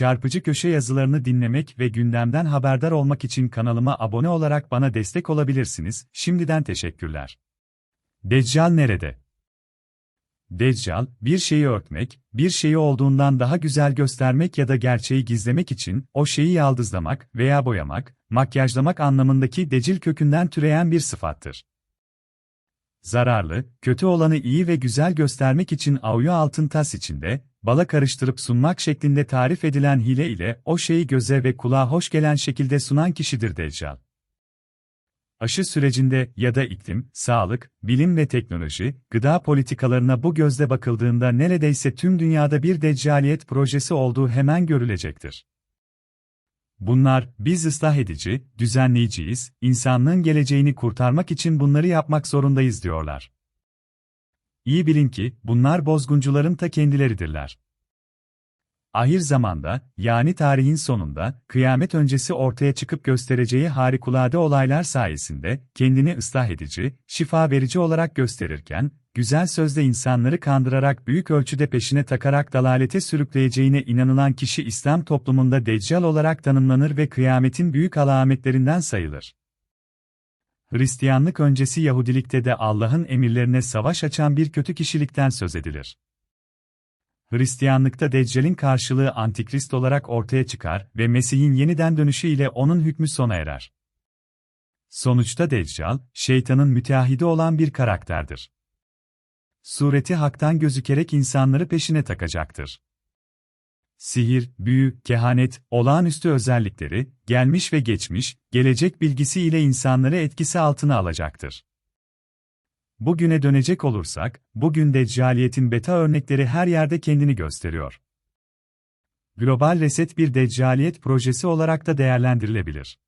çarpıcı köşe yazılarını dinlemek ve gündemden haberdar olmak için kanalıma abone olarak bana destek olabilirsiniz. Şimdiden teşekkürler. Deccal nerede? Deccal, bir şeyi örtmek, bir şeyi olduğundan daha güzel göstermek ya da gerçeği gizlemek için o şeyi yaldızlamak veya boyamak, makyajlamak anlamındaki decil kökünden türeyen bir sıfattır. Zararlı, kötü olanı iyi ve güzel göstermek için avuyu altın tas içinde, bala karıştırıp sunmak şeklinde tarif edilen hile ile o şeyi göze ve kulağa hoş gelen şekilde sunan kişidir Deccal. Aşı sürecinde ya da iklim, sağlık, bilim ve teknoloji, gıda politikalarına bu gözle bakıldığında neredeyse tüm dünyada bir deccaliyet projesi olduğu hemen görülecektir. Bunlar, biz ıslah edici, düzenleyiciyiz, insanlığın geleceğini kurtarmak için bunları yapmak zorundayız diyorlar. İyi bilin ki, bunlar bozguncuların ta kendileridirler. Ahir zamanda, yani tarihin sonunda, kıyamet öncesi ortaya çıkıp göstereceği harikulade olaylar sayesinde, kendini ıslah edici, şifa verici olarak gösterirken, güzel sözle insanları kandırarak büyük ölçüde peşine takarak dalalete sürükleyeceğine inanılan kişi İslam toplumunda deccal olarak tanımlanır ve kıyametin büyük alametlerinden sayılır. Hristiyanlık öncesi Yahudilikte de Allah'ın emirlerine savaş açan bir kötü kişilikten söz edilir. Hristiyanlıkta Deccal'in karşılığı Antikrist olarak ortaya çıkar ve Mesih'in yeniden dönüşü ile onun hükmü sona erer. Sonuçta Deccal, şeytanın müteahhidi olan bir karakterdir. Sureti haktan gözükerek insanları peşine takacaktır. Sihir, büyü, kehanet, olağanüstü özellikleri, gelmiş ve geçmiş, gelecek bilgisi ile insanları etkisi altına alacaktır. Bugüne dönecek olursak, bugün deccaliyetin beta örnekleri her yerde kendini gösteriyor. Global Reset bir deccaliyet projesi olarak da değerlendirilebilir.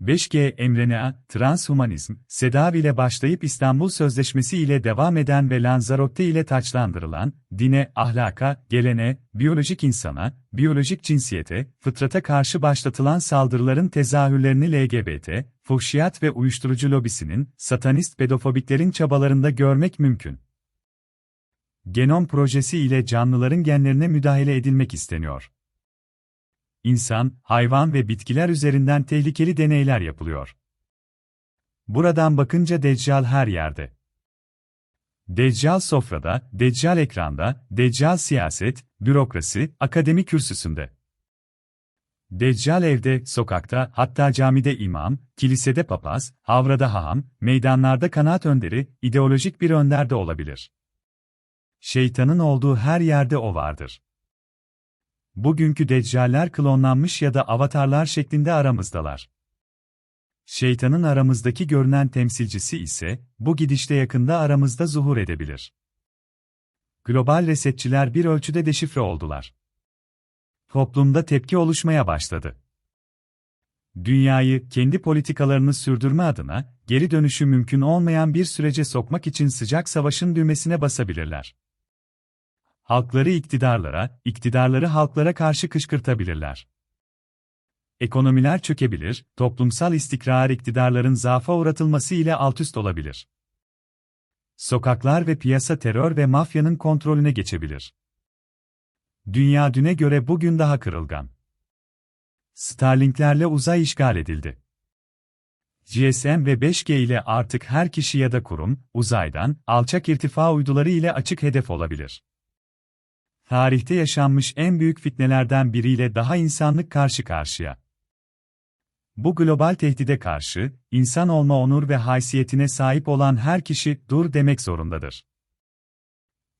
5G mRNA, transhumanizm, SEDAV ile başlayıp İstanbul Sözleşmesi ile devam eden ve Lanzarote ile taçlandırılan, dine, ahlaka, gelene, biyolojik insana, biyolojik cinsiyete, fıtrata karşı başlatılan saldırıların tezahürlerini LGBT, fuhşiyat ve uyuşturucu lobisinin, satanist pedofobiklerin çabalarında görmek mümkün. Genom projesi ile canlıların genlerine müdahale edilmek isteniyor insan, hayvan ve bitkiler üzerinden tehlikeli deneyler yapılıyor. Buradan bakınca Deccal her yerde. Deccal sofrada, Deccal ekranda, Deccal siyaset, bürokrasi, akademi kürsüsünde. Deccal evde, sokakta, hatta camide imam, kilisede papaz, havrada haham, meydanlarda kanaat önderi, ideolojik bir önder de olabilir. Şeytanın olduğu her yerde o vardır. Bugünkü deccaller klonlanmış ya da avatarlar şeklinde aramızdalar. Şeytanın aramızdaki görünen temsilcisi ise, bu gidişte yakında aramızda zuhur edebilir. Global resetçiler bir ölçüde deşifre oldular. Toplumda tepki oluşmaya başladı. Dünyayı kendi politikalarını sürdürme adına, geri dönüşü mümkün olmayan bir sürece sokmak için sıcak savaşın düğmesine basabilirler halkları iktidarlara, iktidarları halklara karşı kışkırtabilirler. Ekonomiler çökebilir, toplumsal istikrar iktidarların zaafa uğratılması ile altüst olabilir. Sokaklar ve piyasa terör ve mafyanın kontrolüne geçebilir. Dünya düne göre bugün daha kırılgan. Starlinklerle uzay işgal edildi. GSM ve 5G ile artık her kişi ya da kurum, uzaydan, alçak irtifa uyduları ile açık hedef olabilir tarihte yaşanmış en büyük fitnelerden biriyle daha insanlık karşı karşıya. Bu global tehdide karşı, insan olma onur ve haysiyetine sahip olan her kişi dur demek zorundadır.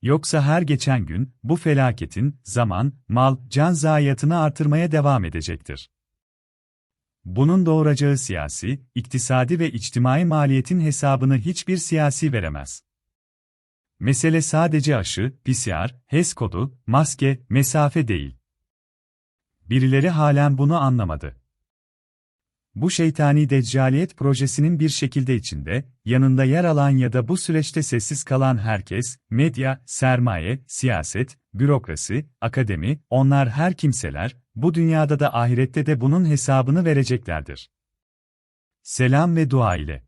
Yoksa her geçen gün, bu felaketin, zaman, mal, can zayiatını artırmaya devam edecektir. Bunun doğuracağı siyasi, iktisadi ve içtimai maliyetin hesabını hiçbir siyasi veremez. Mesele sadece aşı, PCR, HES kodu, maske, mesafe değil. Birileri halen bunu anlamadı. Bu şeytani deccaliyet projesinin bir şekilde içinde, yanında yer alan ya da bu süreçte sessiz kalan herkes, medya, sermaye, siyaset, bürokrasi, akademi, onlar her kimseler, bu dünyada da ahirette de bunun hesabını vereceklerdir. Selam ve dua ile.